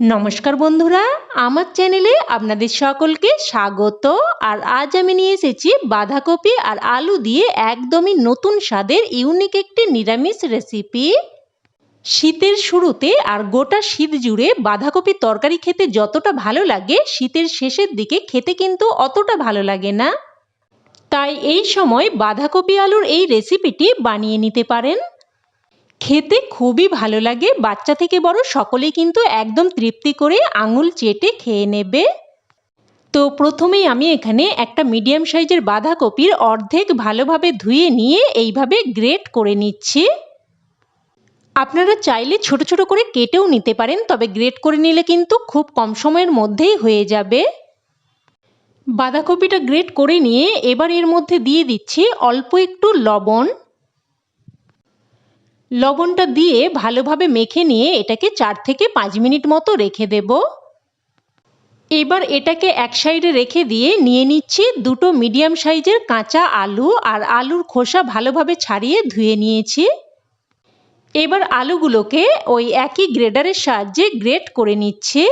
নমস্কার বন্ধুরা, আমার চ্যানেলে আপনাদের সকলকে স্বাগত। আর আজ আমি নিয়ে এসেছি বাঁধাকপি আর আলু দিয়ে একদমই নতুন স্বাদের ইউনিক একটি নিরামিষ রেসিপি শীতের শুরুতে আর গোটা শীত জুড়ে বাঁধাকপির তরকারি খেতে যতটা ভালো লাগে, শীতের শেষের দিকে খেতে কিন্তু অতটা ভালো লাগে না। তাই এই সময় বাঁধাকপি আলুর এই রেসিপিটি বানিয়ে নিতে পারেন। খেতে খুবই ভালো লাগে। বাচ্চা থেকে বড় সকলেই কিন্তু একদম তৃপ্তি করে আঙুল চেটে খেয়ে নেবে। তো প্রথমেই আমি এখানে একটা মিডিয়াম সাইজের বাঁধাকপির অর্ধেক ভালোভাবে ধুয়ে নিয়ে এইভাবে গ্রেট করে নিচ্ছি। আপনারা চাইলে ছোট ছোট করে কেটেও নিতে পারেন, তবে গ্রেট করে নিলে কিন্তু খুব কম সময়ের মধ্যেই হয়ে যাবে। বাঁধাকপিটা গ্রেট করে নিয়ে এবার এর মধ্যে দিয়ে দিচ্ছি অল্প একটু লবণ। লবণটা দিয়ে ভালোভাবে মেখে নিয়ে এটাকে চার থেকে পাঁচ মিনিট মতো রেখে দেব। এবার এটাকে এক সাইডে রেখে দিয়ে নিয়ে নিচ্ছি দুটো মিডিয়াম সাইজের কাঁচা আলু আর আলুর খোসা ভালোভাবে ছাড়িয়ে ধুয়ে নিয়েছি। এবার আলুগুলোকে ওই একই গ্রেডারের সাহায্যে গ্রেট করে নিচ্ছি।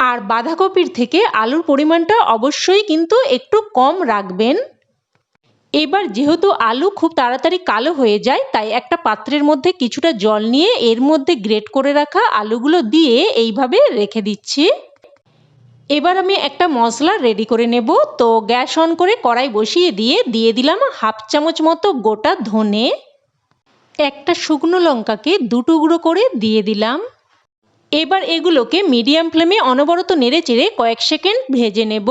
আর বাঁধাকপির থেকে আলুর পরিমাণটা অবশ্যই কিন্তু একটু কম রাখবেন। এবার যেহেতু আলু খুব তাড়াতাড়ি কালো হয়ে যায়, তাই একটা পাত্রের মধ্যে কিছুটা জল নিয়ে এর মধ্যে গ্রেট করে রাখা আলুগুলো দিয়ে এইভাবে রেখে দিচ্ছি। এবার আমি একটা মশলা রেডি করে নেব। তো গ্যাস অন করে কড়াই বসিয়ে দিয়ে দিয়ে দিলাম হাফ চামচ মতো গোটা ধনে। একটা শুকনো লঙ্কাকে দুটুকরো করে দিয়ে দিলাম। এবার এগুলোকে মিডিয়াম ফ্লেমে অনবরত নেড়ে চেড়ে কয়েক সেকেন্ড ভেজে নেব।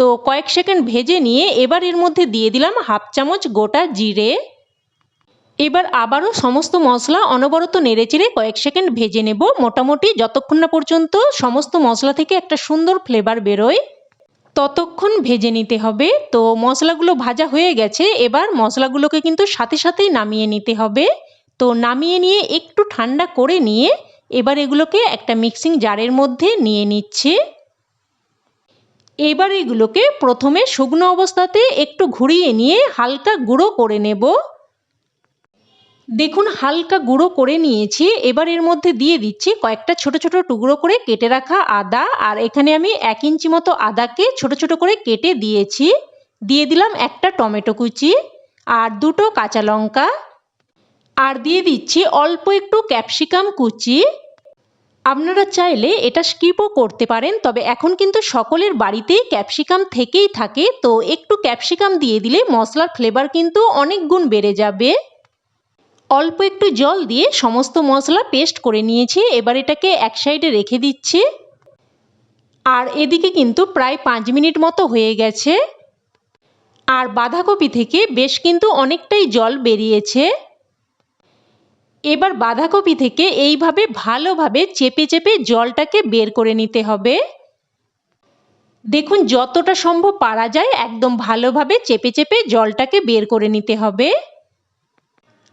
তো কয়েক সেকেন্ড ভেজে নিয়ে এবার এর মধ্যে দিয়ে দিলাম হাফ চামচ গোটা জিরে। এবার আবারও সমস্ত মশলা অনবরত নেড়েচেড়ে কয়েক সেকেন্ড ভেজে নেব মোটামুটি যতক্ষণ না পর্যন্ত সমস্ত মশলা থেকে একটা সুন্দর ফ্লেভার বেরোয়। ততক্ষণ ভেজে নিতে হবে। তো মশলাগুলো ভাজা হয়ে গেছে, এবার মশলাগুলোকে কিন্তু সাথে সাথেই নামিয়ে নিতে হবে। তো নামিয়ে নিয়ে একটু ঠান্ডা করে নিয়ে এবার এগুলোকে একটা মিক্সিং জারের মধ্যে নিয়ে নিচ্ছে। এবার এগুলোকে প্রথমে শুকনো অবস্থাতে একটু ঘুরিয়ে নিয়ে হালকা গুঁড়ো করে নেব। দেখুন, হালকা গুঁড়ো করে নিয়েছি। এবার এর মধ্যে দিয়ে দিচ্ছি কয়েকটা ছোট ছোট টুকরো করে কেটে রাখা আদা। আর এখানে আমি এক ইঞ্চি মতো আদাকে ছোট ছোট করে কেটে দিয়েছি। দিয়ে দিলাম একটা টমেটো কুচি আর দুটো কাঁচা লঙ্কা। আর দিয়ে দিচ্ছি অল্প একটু ক্যাপসিকাম কুচি। আপনারা চাইলে এটা স্কিপও করতে পারেন, তবে এখন কিন্তু সকলের বাড়িতেই ক্যাপসিকাম থেকেই থাকে, তো একটু ক্যাপসিকাম দিয়ে দিলে মশলার ফ্লেভার কিন্তু অনেক গুণ বেড়ে যাবে। অল্প একটু জল দিয়ে সমস্ত মশলা পেস্ট করে নিয়েছি, এবার এটাকে এক সাইডে রেখে দিচ্ছি। আর এদিকে কিন্তু প্রায় পাঁচ মিনিট মতো হয়ে গেছে। আর বাঁধাকপি থেকে বেশ কিন্তু অনেকটাই জল বেরিয়েছে। এবার বাঁধাকপি থেকে এইভাবে ভালোভাবে চেপে চেপে জলটাকে বের করে নিতে হবে। দেখুন যতটা সম্ভব পারা যায় একদম ভালোভাবে চেপে চেপে জলটাকে বের করে নিতে হবে।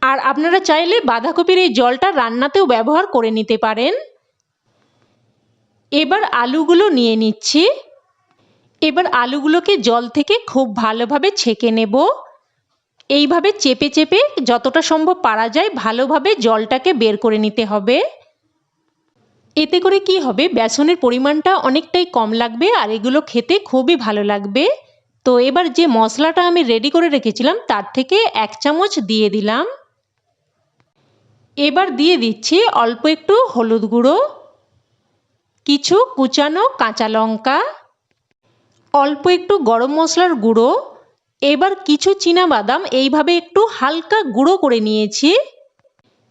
আর আপনারা চাইলে বাঁধাকপির এই জলটা রান্নাতেও ব্যবহার করে নিতে পারেন। এবার আলুগুলো নিয়ে নিচ্ছি। এবার আলুগুলোকে জল থেকে খুব ভালোভাবে ছেঁকে নেব। এইভাবে চেপে চেপে যতটা সম্ভব পারা যায় ভালোভাবে জলটাকে বের করে নিতে হবে। এতে করে কি হবে? বেসনের পরিমাণটা অনেকটাই কম লাগবে আর এগুলো খেতে খুবই ভালো লাগবে। তো এবার যে মশলাটা আমি রেডি করে রেখেছিলাম তার থেকে এক চামচ দিয়ে দিলাম। এবার দিয়ে দিচ্ছি অল্প একটু হলুদ গুঁড়ো, কিছু কুচানো কাঁচা লঙ্কা, অল্প একটু গরম মশলার গুঁড়ো এবার কিছু বাদাম এইভাবে একটু হালকা গুঁড়ো করে নিয়েছি।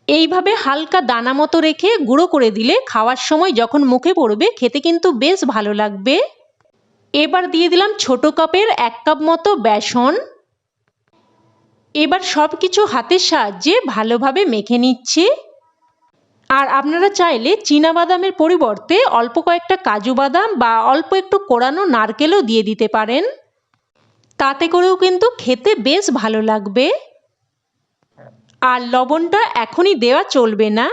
এইভাবে হালকা দানা মতো রেখে গুঁড়ো করে দিলে খাওয়ার সময় যখন মুখে পড়বে, খেতে কিন্তু বেশ ভালো লাগবে। এবার দিয়ে দিলাম ছোট কাপের এক কাপ মতো বেসন। এবার সব কিছু হাতের সাহায্যে ভালোভাবে মেখে নিচ্ছি। আর আপনারা চাইলে বাদামের পরিবর্তে অল্প কয়েকটা কাজু বাদাম বা অল্প একটু কোরানো নারকেলও দিয়ে দিতে পারেন। তাতে করেও কিন্তু খেতে বেশ ভালো লাগবে। আর লবণটা এখনই দেওয়া চলবে না।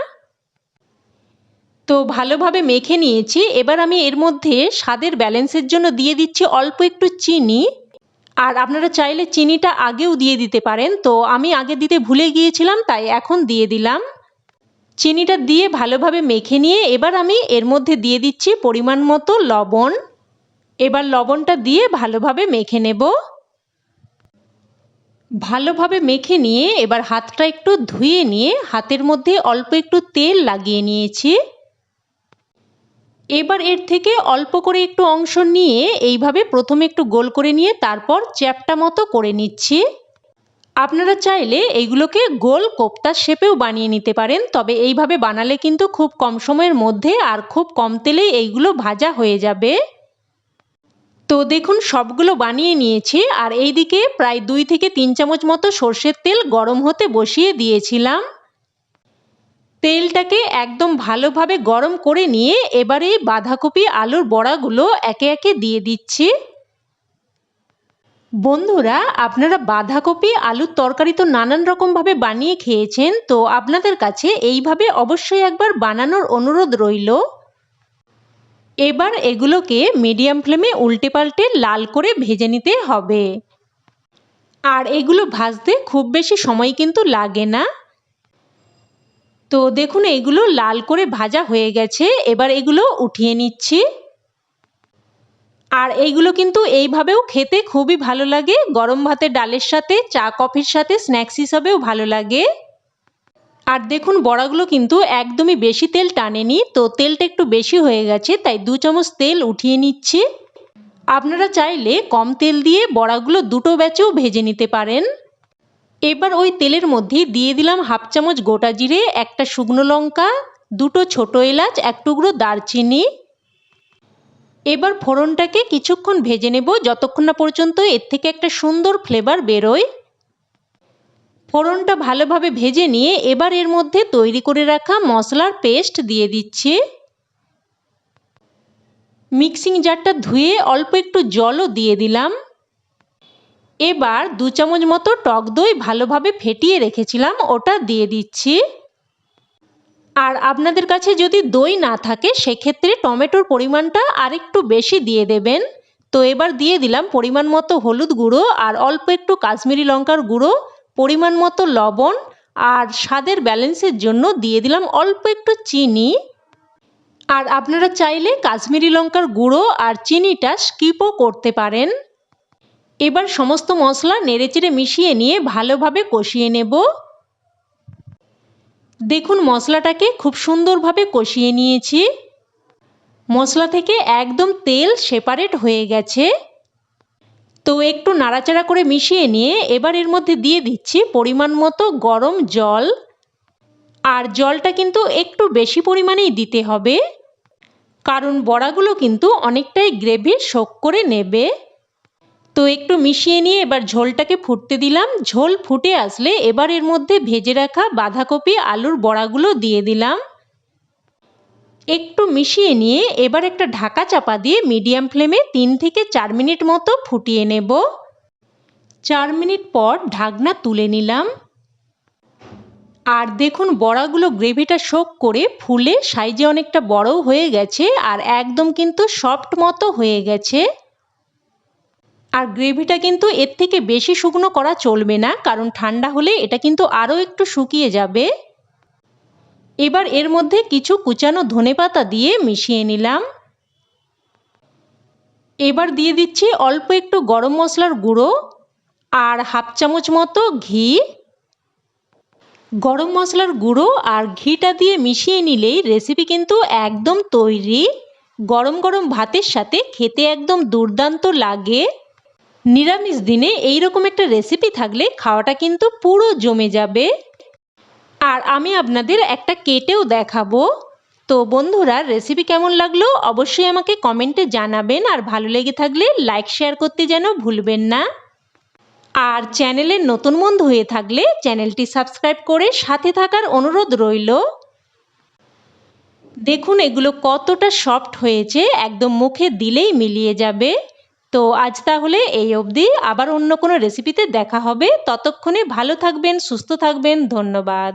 তো ভালোভাবে মেখে নিয়েছি। এবার আমি এর মধ্যে স্বাদের ব্যালেন্সের জন্য দিয়ে দিচ্ছি অল্প একটু চিনি। আর আপনারা চাইলে চিনিটা আগেও দিয়ে দিতে পারেন। তো আমি আগে দিতে ভুলে গিয়েছিলাম, তাই এখন দিয়ে দিলাম। চিনিটা দিয়ে ভালোভাবে মেখে নিয়ে এবার আমি এর মধ্যে দিয়ে দিচ্ছি পরিমাণ মতো লবণ। এবার লবণটা দিয়ে ভালোভাবে মেখে নেব। ভালোভাবে মেখে নিয়ে এবার হাতটা একটু ধুয়ে নিয়ে হাতের মধ্যে অল্প একটু তেল লাগিয়ে নিয়েছি। এবার এর থেকে অল্প করে একটু অংশ নিয়ে এইভাবে প্রথমে একটু গোল করে নিয়ে তারপর চ্যাপটা মতো করে নিচ্ছি। আপনারা চাইলে এইগুলোকে গোল কোপ্তার শেপেও বানিয়ে নিতে পারেন, তবে এইভাবে বানালে কিন্তু খুব কম সময়ের মধ্যে আর খুব কম তেলেই এইগুলো ভাজা হয়ে যাবে। তো দেখুন, সবগুলো বানিয়ে নিয়েছি আর এইদিকে প্রায় দুই থেকে তিন চামচ মতো সর্ষের তেল গরম হতে বসিয়ে দিয়েছিলাম। তেলটাকে একদম ভালোভাবে গরম করে নিয়ে এবারে বাঁধাকপি, আলুর বড়াগুলো একে একে দিয়ে দিচ্ছি। বন্ধুরা, আপনারা বাঁধাকপি, আলুর তরকারি তো নানান রকমভাবে বানিয়ে খেয়েছেন, তো আপনাদের কাছে এইভাবে অবশ্যই একবার বানানোর অনুরোধ রইল। এবার এগুলোকে মিডিয়াম ফ্লেমে উল্টে পাল্টে লাল করে ভেজে নিতে হবে। আর এগুলো ভাজতে খুব বেশি সময় কিন্তু লাগে না। তো দেখুন, এগুলো লাল করে ভাজা হয়ে গেছে। এবার এগুলো উঠিয়ে নিচ্ছি। আর এইগুলো কিন্তু এইভাবেও খেতে খুবই ভালো লাগে। গরম ভাতের ডালের সাথে, চা, কফির সাথে, স্ন্যাক্স হিসাবেও ভালো লাগে। আর দেখুন বড়াগুলো কিন্তু একদমই বেশি তেল টানেনি, তো তেলটা একটু বেশি হয়ে গেছে, তাই দু চামচ তেল উঠিয়ে নিচ্ছি। আপনারা চাইলে কম তেল দিয়ে বড়াগুলো দুটো ব্যাচেও ভেজে নিতে পারেন। এবার ওই তেলের মধ্যে দিয়ে দিলাম হাফ চামচ গোটা জিরে, একটা শুকনো লঙ্কা, দুটো ছোট এলাচ, এক টুকরো দারচিনি। এবার ফোড়নটাকে কিছুক্ষণ ভেজে নেব, যতক্ষণ না পর্যন্ত এর থেকে একটা সুন্দর ফ্লেভার বেরোয়। ফোড়নটা ভালোভাবে ভেজে নিয়ে এবার এর মধ্যে তৈরি করে রাখা মশলার পেস্ট দিয়ে দিচ্ছি। মিক্সিং জারটা ধুয়ে অল্প একটু জলও দিয়ে দিলাম। এবার দু চামচ মতো টক দই ভালোভাবে ফেটিয়ে রেখেছিলাম, ওটা দিয়ে দিচ্ছি। আর আপনাদের কাছে যদি দই না থাকে, সেক্ষেত্রে টমেটোর পরিমাণটা আরেকটু বেশি দিয়ে দেবেন। তো এবার দিয়ে দিলাম পরিমাণ মতো হলুদ গুঁড়ো আর অল্প একটু কাশ্মীরি লঙ্কার গুঁড়ো। পরিমাণ মতো লবণ আর স্বাদের ব্যালেন্সের জন্য দিয়ে দিলাম অল্প একটু চিনি। আর আপনারা চাইলে কাশ্মীরি লঙ্কার গুঁড়ো আর চিনিটা স্কিপও করতে পারেন। এবার সমস্ত মশলা নেড়েচেড়ে মিশিয়ে নিয়ে ভালোভাবে কষিয়ে নেব। দেখুন মশলাটাকে খুব সুন্দরভাবে কষিয়ে নিয়েছি। মশলা থেকে একদম তেল সেপারেট হয়ে গেছে। তো একটু নাড়াচাড়া করে মিশিয়ে নিয়ে এবার এর মধ্যে দিয়ে দিচ্ছি পরিমাণ মতো গরম জল। আর জলটা কিন্তু একটু বেশি পরিমাণেই দিতে হবে। কারণ বড়াগুলো কিন্তু অনেকটাই গ্রেভি শোক করে নেবে। তো একটু মিশিয়ে নিয়ে এবার ঝোলটাকে ফুটতে দিলাম। ঝোল ফুটে আসলে এবার এর মধ্যে ভেজে রাখা বাঁধাকপি, আলুর বড়াগুলো দিয়ে দিলাম। একটু মিশিয়ে নিয়ে এবার একটা ঢাকা চাপা দিয়ে মিডিয়াম ফ্লেমে তিন থেকে চার মিনিট মতো ফুটিয়ে নেব। চার মিনিট পর ঢাকনা তুলে নিলাম। আর দেখুন বড়াগুলো গ্রেভিটা শোক করে ফুলে সাইজে অনেকটা বড়ও হয়ে গেছে আর একদম কিন্তু সফট মতো হয়ে গেছে। আর গ্রেভিটা কিন্তু এর থেকে বেশি শুকনো করা চলবে না, কারণ ঠান্ডা হলে এটা কিন্তু আরও একটু শুকিয়ে যাবে। এবার এর মধ্যে কিছু কুচানো ধনে পাতা দিয়ে মিশিয়ে নিলাম। এবার দিয়ে দিচ্ছি অল্প একটু গরম মশলার গুঁড়ো আর হাফ চামচ মতো ঘি। গরম মশলার গুঁড়ো আর ঘিটা দিয়ে মিশিয়ে নিলেই রেসিপি কিন্তু একদম তৈরি। গরম গরম ভাতের সাথে খেতে একদম দুর্দান্ত লাগে। নিরামিষ দিনে এই রকম একটা রেসিপি থাকলে খাওয়াটা কিন্তু পুরো জমে যাবে। আর আমি আপনাদের একটা কেটেও দেখাবো। তো বন্ধুরা রেসিপি কেমন লাগল অবশ্যই আমাকে কমেন্টে জানাবেন আর ভালো লেগে থাকলে লাইক শেয়ার করতে যেন ভুলবেন না। আর চ্যানেলের নতুন বন্ধু হয়ে থাকলে চ্যানেলটি সাবস্ক্রাইব করে সাথে থাকার অনুরোধ রইল। দেখুন, এগুলো কতটা সফট হয়েছে, একদম মুখে দিলেই মিলিয়ে যাবে। তো আজ তাহলে এই অবধি, আবার অন্য কোনো রেসিপিতে দেখা হবে। ততক্ষণে ভালো থাকবেন, সুস্থ থাকবেন, ধন্যবাদ।